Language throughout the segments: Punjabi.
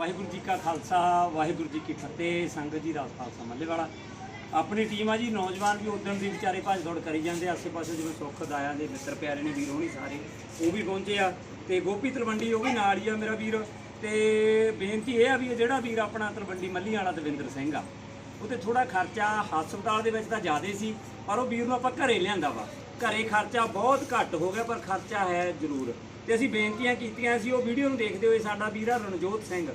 ਵਾਹਿਗੁਰੂ ਜੀ ਕਾ ਖਾਲਸਾ, ਵਾਹਿਗੁਰੂ ਜੀ ਕੀ ਫਤਿਹ, ਸੰਗਤ ਜੀ ਦਾ ਖਾਲਸਾ ਮੱਲੇ ਵਾਲਾ। ਆਪਣੀ ਟੀਮ ਆ ਜੀ, ਨੌਜਵਾਨ ਵੀ ਉਦਣ ਦੀ ਵਿਚਾਰੇ ਭੱਜ ਦੌੜ ਕਰੀ ਜਾਂਦੇ ਆਸੇ ਪਾਸੇ ਜਿਵੇਂ ਸੁੱਖ ਦਾਇਆ ਦੇ ਮਿੱਤਰ ਪਿਆਰੇ ਨੇ, ਵੀਰ ਹੋਣੀ ਸਾਰੇ, ਉਹ ਵੀ ਪਹੁੰਚੇ ਆ। ਤੇ ਗੋਪੀ ਤਲਵੰਡੀ, ਉਹ ਵੀ ਨਾਲ ਹੀ ਆ ਮੇਰਾ ਵੀਰ। ਤੇ ਬੇਨਤੀ ਇਹ ਆ ਵੀ ਜਿਹੜਾ ਵੀਰ ਆਪਣਾ ਤਲਵੰਡੀ ਮੱਲੀ ਵਾਲਾ ਦਵਿੰਦਰ ਸਿੰਘ ਆ, ਉਹ ਤੇ ਥੋੜਾ ਖਰਚਾ ਹਸਪਤਾਲ ਦੇ ਵਿੱਚ ਤਾਂ ਜ਼ਿਆਦਾ ਸੀ, ਪਰ ਉਹ ਵੀਰ ਨੂੰ ਆਪਾਂ ਘਰੇ ਲਿਆਂਦਾ ਵਾ। ਘਰੇ ਖਰਚਾ ਬਹੁਤ ਘੱਟ ਹੋ ਗਿਆ, ਪਰ ਖਰਚਾ ਹੈ ਜ਼ਰੂਰ। ਤੇ ਅਸੀਂ ਬੇਨਤੀਆਂ ਕੀਤੀਆਂ ਸੀ, ਉਹ ਵੀਡੀਓ ਨੂੰ ਦੇਖਦੇ ਹੋਏ ਸਾਡਾ ਵੀਰਾ ਰਣਜੋਤ ਸਿੰਘ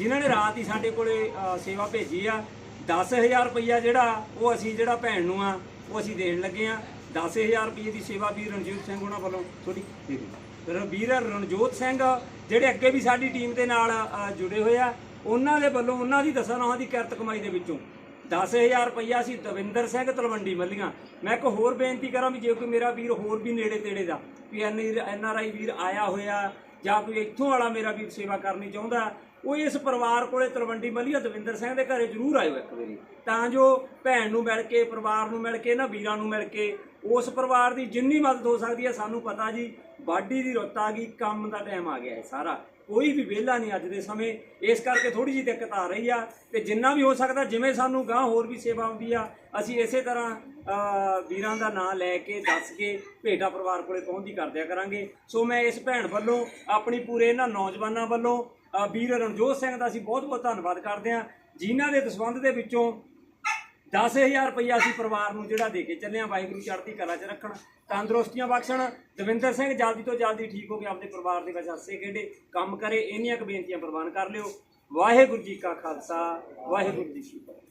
ਜਿਨ੍ਹਾਂ ਨੇ ਰਾਤ ਹੀ ਸਾਡੇ ਕੋਲੇ ਸੇਵਾ ਭੇਜੀ ਆ। 10000 ਰੁਪਈਆ ਜਿਹੜਾ, ਉਹ ਅਸੀਂ ਜਿਹੜਾ ਭੈਣ ਨੂੰ ਆ, ਉਹ ਅਸੀਂ ਦੇਣ ਲੱਗੇ ਆ। 10000 ਰੁਪਏ ਦੀ ਸੇਵਾ ਵੀਰ ਰਣਜੀਤ ਸਿੰਘ ਉਹਨਾਂ ਵੱਲੋਂ। ਥੋੜੀ ਦੇ ਦਿਓ ਰ- ਵੀਰ ਰਣਜੋਤ ਸਿੰਘ, ਜਿਹੜੇ ਅੱਗੇ ਵੀ ਸਾਡੀ ਟੀਮ ਦੇ ਨਾਲ ਜੁੜੇ ਹੋਏ ਆ, ਉਹਨਾਂ ਦੇ ਵੱਲੋਂ, ਉਹਨਾਂ ਦੀ ਦਸਾਂ ਨੌਹਾਂ ਦੀ ਕਿਰਤ ਕਮਾਈ ਦੇ ਵਿੱਚੋਂ 10000 ਰੁਪਈਆ ਸੀ ਦਵਿੰਦਰ ਸਿੰਘ ਤਲਵੰਡੀ ਮੱਲੀਆਂ ਮੈਂ ਇੱਕ ਹੋਰ ਬੇਨਤੀ ਕਰਾਂ ਵੀ ਜੇ ਕੋਈ ਮੇਰਾ ਵੀਰ ਹੋਰ ਵੀ ਨੇੜੇ ਤੇੜੇ ਦਾ, ਵੀ ਐਨ ਆਰ ਆਈ ਵੀਰ ਆਇਆ ਹੋਇਆ ਜਾਂ ਕੋਈ ਇੱਥੋਂ ਵਾਲਾ ਮੇਰਾ ਵੀ ਸੇਵਾ ਕਰਨੀ ਚਾਹੁੰਦਾ, ਉਹ ਇਸ ਪਰਿਵਾਰ ਕੋਲੇ ਤਲਵੰਡੀ ਮਲੀਆ ਦਵਿੰਦਰ ਸਿੰਘ ਦੇ ਘਰੇ ਜ਼ਰੂਰ ਆਇਓ ਇੱਕ ਵਾਰੀ। ਤਾਂ ਜੋ ਭੈਣ ਨੂੰ ਮਿਲ ਕੇ, ਪਰਿਵਾਰ ਨੂੰ ਮਿਲ ਕੇ, ਨਾ ਵੀਰਾਂ ਨੂੰ ਮਿਲ ਕੇ, ਉਸ ਪਰਿਵਾਰ ਦੀ ਜਿੰਨੀ ਮਦਦ ਹੋ ਸਕਦੀ ਹੈ ਸਾਨੂੰ ਪਤਾ ਜੀ ਵਾਢੀ ਦੀ ਰੁੱਤ ਆ ਗਈ, ਕੰਮ ਦਾ ਟਾਈਮ ਆ ਗਿਆ ਹੈ ਸਾਰਾ। ਕੋਈ ਵੀ ਵਿਹਲਾ ਨਹੀਂ ਅੱਜ ਦੇ ਸਮੇਂ। ਇਸ ਕਰਕੇ ਥੋੜੀ ਜਿਹੀ ਦਿੱਕਤ ਆ ਰਹੀ ਆ ਤੇ ਜਿੰਨਾ ਵੀ ਹੋ ਸਕਦਾ, ਜਿਵੇਂ ਸਾਨੂੰ ਗਾਂ ਹੋਰ ਵੀ ਸੇਵਾ ਆਉਂਦੀ ਆ, ਅਸੀਂ ਇਸੇ ਤਰ੍ਹਾਂ ਵੀਰਾਂ ਦਾ ਨਾਂ ਲੈ ਕੇ, ਦੱਸ ਕੇ ਭੇਟਾ ਪਰਿਵਾਰ ਕੋਲੇ ਪਹੁੰਚਦੀ ਕਰਦਿਆ ਕਰਾਂਗੇ। ਸੋ ਮੈਂ ਇਸ ਭੈਣ ਵੱਲੋਂ, ਆਪਣੀ ਪੂਰੇ ਇਹਨਾਂ ਨੌਜਵਾਨਾਂ ਵੱਲੋਂ ਵੀਰ ਰਣਜੋਤ ਸਿੰਘ ਦਾ ਅਸੀਂ ਬਹੁਤ ਬਹੁਤ ਧੰਨਵਾਦ ਕਰਦੇ ਹਾਂ। ਜਿਨ੍ਹਾਂ ਦੇ ਦਸਵੰਧ ਦੇ ਵਿੱਚੋਂ 10000 ਰੁਪਈਆ ਅਸੀਂ ਪਰਿਵਾਰ ਨੂੰ ਜਿਹੜਾ ਦੇ ਕੇ ਚੱਲਿਆ ਵਾਹਿਗੁਰੂ ਚੜ੍ਹਦੀ ਕਲਾ 'ਚ ਰੱਖਣ, ਤੰਦਰੁਸਤੀਆਂ ਬਖਸ਼ਣ। ਦਵਿੰਦਰ ਸਿੰਘ ਜਲਦੀ ਤੋਂ ਜਲਦੀ ਠੀਕ ਹੋ ਕੇ ਆਪਣੇ ਪਰਿਵਾਰ ਦੇ ਵਿੱਚ ਹੱਸੇ ਖੇਡੇ, ਕੰਮ ਕਰੇ, ਇੰਨੀਆਂ ਕੁ ਬੇਨਤੀਆਂ ਪ੍ਰਵਾਨ ਕਰ ਲਿਓ। ਵਾਹਿਗੁਰੂ ਜੀ ਕਾ ਖਾਲਸਾ, ਵਾਹਿਗੁਰੂ ਜੀ ਕੀ ਫਤਿਹ।